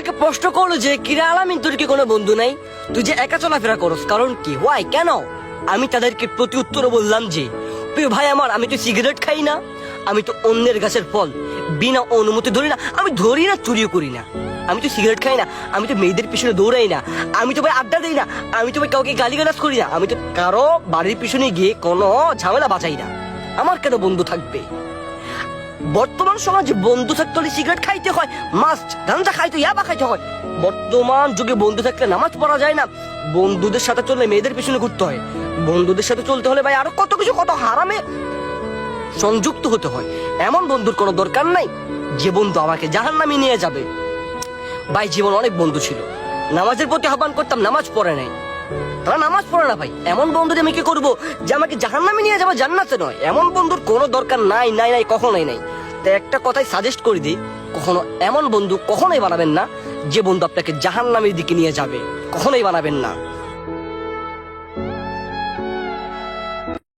আমাকে প্রশ্ন করল যে কিরা আলামিন, তোর কি কোনো বন্ধু নাই? তুই যে একা চলাফেরা করস, কারণ কি? ওয়াই কেন? আমি তাদেরকে প্রতি উত্তর বললাম যে, প্রিয় ভাই আমার, আমি তো সিগারেট খাই না। আমি তো অন্যের গাছের ফল। বিনা অনুমতি ধরি না। আমি ধরি না, চুরিও করি না। আমি তো সিগারেট খাই না। আমি তো মেয়েদের পিছনে দৌড়াই না। আমি তো ভাই আড্ডা দিই না। আমি তো ভাই কাউকে গালিগালাজ করি না। আমি তো কারও বাড়ির পিছনে গিয়ে কোনো ঝামেলা বাঁচাই না। আমার কেন বন্ধু থাকবে? বর্তমান সমাজে বন্ধু থাকতে হলে সিগারেট খাইতে হয় মাস্ট গাঞ্জা খাইতে ইয়াবা খাইতে হয়। বর্তমান যুগে বন্ধু থাকলে নামাজ পড়া যায় না। বন্ধুদের সাথে চললে মেয়েদের পিছনে ঘুরতে হয়। বন্ধুদের সাথে চলতে হলে ভাই আরও কত কিছু, কত হারামে সংযুক্ত হতে হয়। এমন বন্ধুর কোনো দরকার নাই, যে বন্ধু আমাকে জাহান নামে নিয়ে যাবে। ভাই, জীবন অনেক বন্ধু ছিল। নামাজের প্রতি আহ্বান করতাম, নামাজ পড়ে নাই। তারা নামাজ পড়ে না ভাই। এমন বন্ধু আমি কি করব? যে আমাকে জাহান নামে নিয়ে যাব জান্নাতে নয়। এমন বন্ধুর কোনো দরকার নাই নাই নাই, কখনোই নাই। তাই একটা কথাই সাজেস্ট করে দিই, কখনো এমন বন্ধু কখনোই বানাবেন না, যে বন্ধু আপনাকে জাহান নামের দিকে নিয়ে যাবে। কখনোই বানাবেন না।